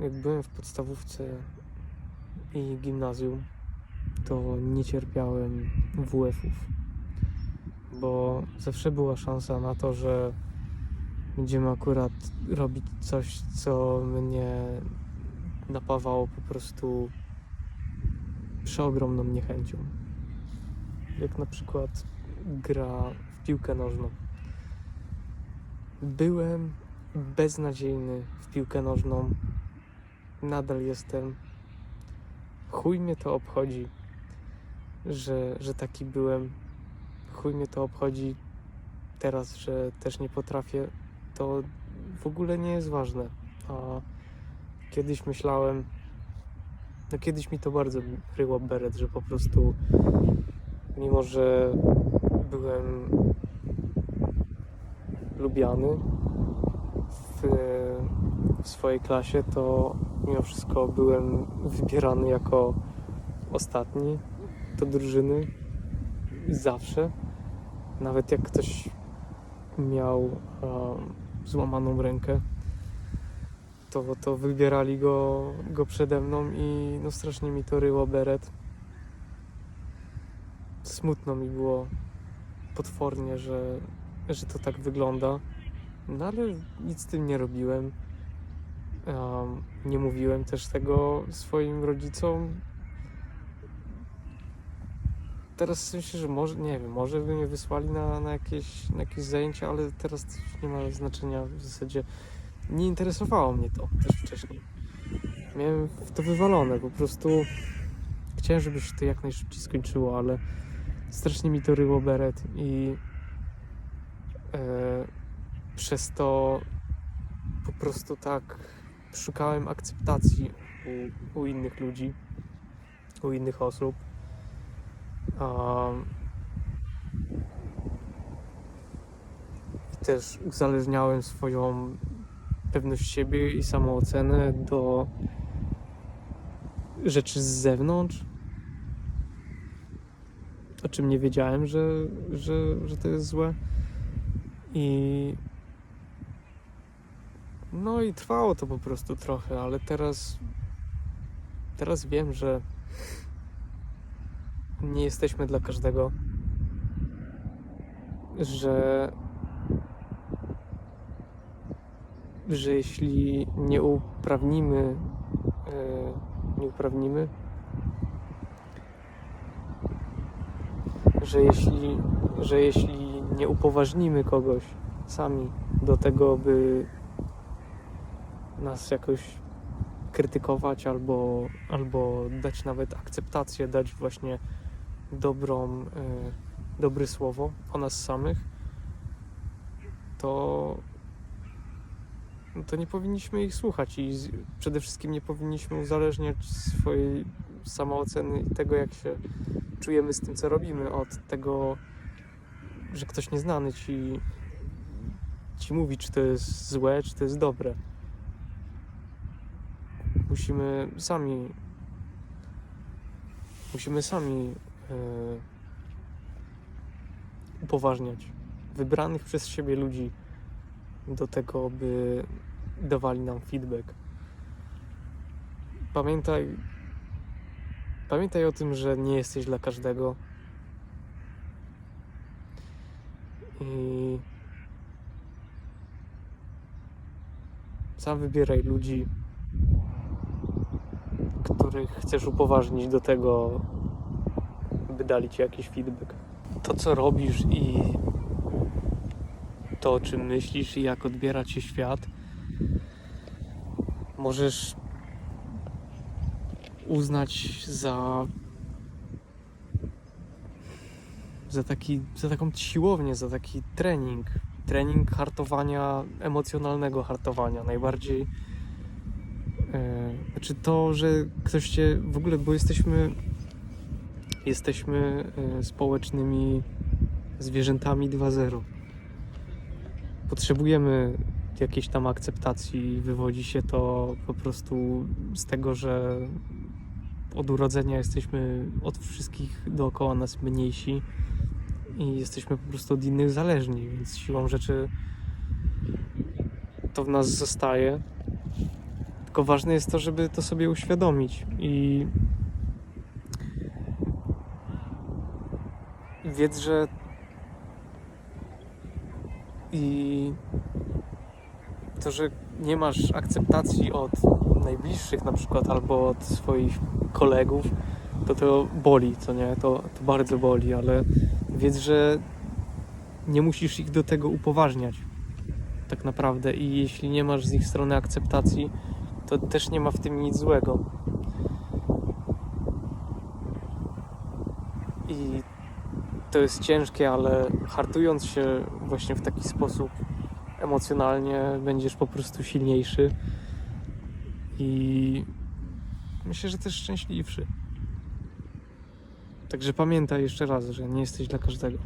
jak byłem w podstawówce i gimnazjum, to nie cierpiałem WF-ów, bo zawsze była szansa na to, że będziemy akurat robić coś, co mnie napawało po prostu przeogromną niechęcią. Jak na przykład gra w piłkę nożną. Byłem beznadziejny w piłkę nożną. Nadal jestem. Chuj mnie to obchodzi, że, że taki byłem. Chuj mnie to obchodzi teraz, że też nie potrafię. To w ogóle nie jest ważne. A kiedyś myślałem, no kiedyś mi to bardzo ryło beret, że po prostu mimo, że byłem lubiany w, w swojej klasie, to mimo wszystko byłem wybierany jako ostatni do drużyny zawsze. Nawet jak ktoś miał um, złamaną rękę, to, to wybierali go, go przede mną i no strasznie mi to ryło beret. Smutno mi było potwornie, że, że to tak wygląda. No ale nic z tym nie robiłem. Um, nie mówiłem też tego swoim rodzicom. Teraz myślę, że może, nie wiem, może by mnie wysłali na, na, jakieś, na jakieś zajęcia, ale teraz nie ma znaczenia w zasadzie. Nie interesowało mnie to też wcześniej. Miałem to wywalone, po prostu chciałem, żeby się to jak najszybciej skończyło, ale strasznie mi to ryło beret i e, przez to po prostu tak szukałem akceptacji u, u innych ludzi, u innych osób. Um, I też uzależniałem swoją pewność siebie i samoocenę do rzeczy z zewnątrz, o czym nie wiedziałem, że, że, że to jest złe. I no i trwało to po prostu trochę, ale teraz teraz wiem, że nie jesteśmy dla każdego, że że jeśli nie uprawnimy e, nie uprawnimy że jeśli, że jeśli nie upoważnimy kogoś sami do tego, by nas jakoś krytykować albo, albo dać nawet akceptację, dać właśnie dobrą, e, dobre słowo o nas samych, to, to nie powinniśmy ich słuchać i przede wszystkim nie powinniśmy uzależniać swojej samooceny i tego, jak się czujemy z tym, co robimy, od tego, że ktoś nieznany ci, ci mówi, czy to jest złe, czy to jest dobre. Musimy sami musimy sami e, upoważniać wybranych przez siebie ludzi do tego, by dawali nam feedback. Pamiętaj, pamiętaj o tym, że nie jesteś dla każdego. I sam wybieraj ludzi, których chcesz upoważnić do tego, by dali ci jakiś feedback. To, co robisz i to, o czym myślisz i jak odbiera cię świat, możesz uznać za za, taki, za taką siłownię, za taki trening. Trening hartowania, emocjonalnego hartowania. Najbardziej. Znaczy to, że ktoś cię w ogóle, bo jesteśmy jesteśmy e, społecznymi zwierzętami 2.0. Potrzebujemy jakiejś tam akceptacji. Wywodzi się to po prostu z tego, że od urodzenia jesteśmy od wszystkich dookoła nas mniejsi i jesteśmy po prostu od innych zależni, więc siłą rzeczy to w nas zostaje. Tylko ważne jest to, żeby to sobie uświadomić i wiedz, że i to, że nie masz akceptacji od najbliższych na przykład albo od swoich kolegów, to to boli, co nie? To, to bardzo boli, ale wiedz, że nie musisz ich do tego upoważniać tak naprawdę i jeśli nie masz z ich strony akceptacji, to też nie ma w tym nic złego. I to jest ciężkie, ale hartując się właśnie w taki sposób emocjonalnie, będziesz po prostu silniejszy i myślę, że też szczęśliwszy. Także pamiętaj jeszcze raz, że nie jesteś dla każdego.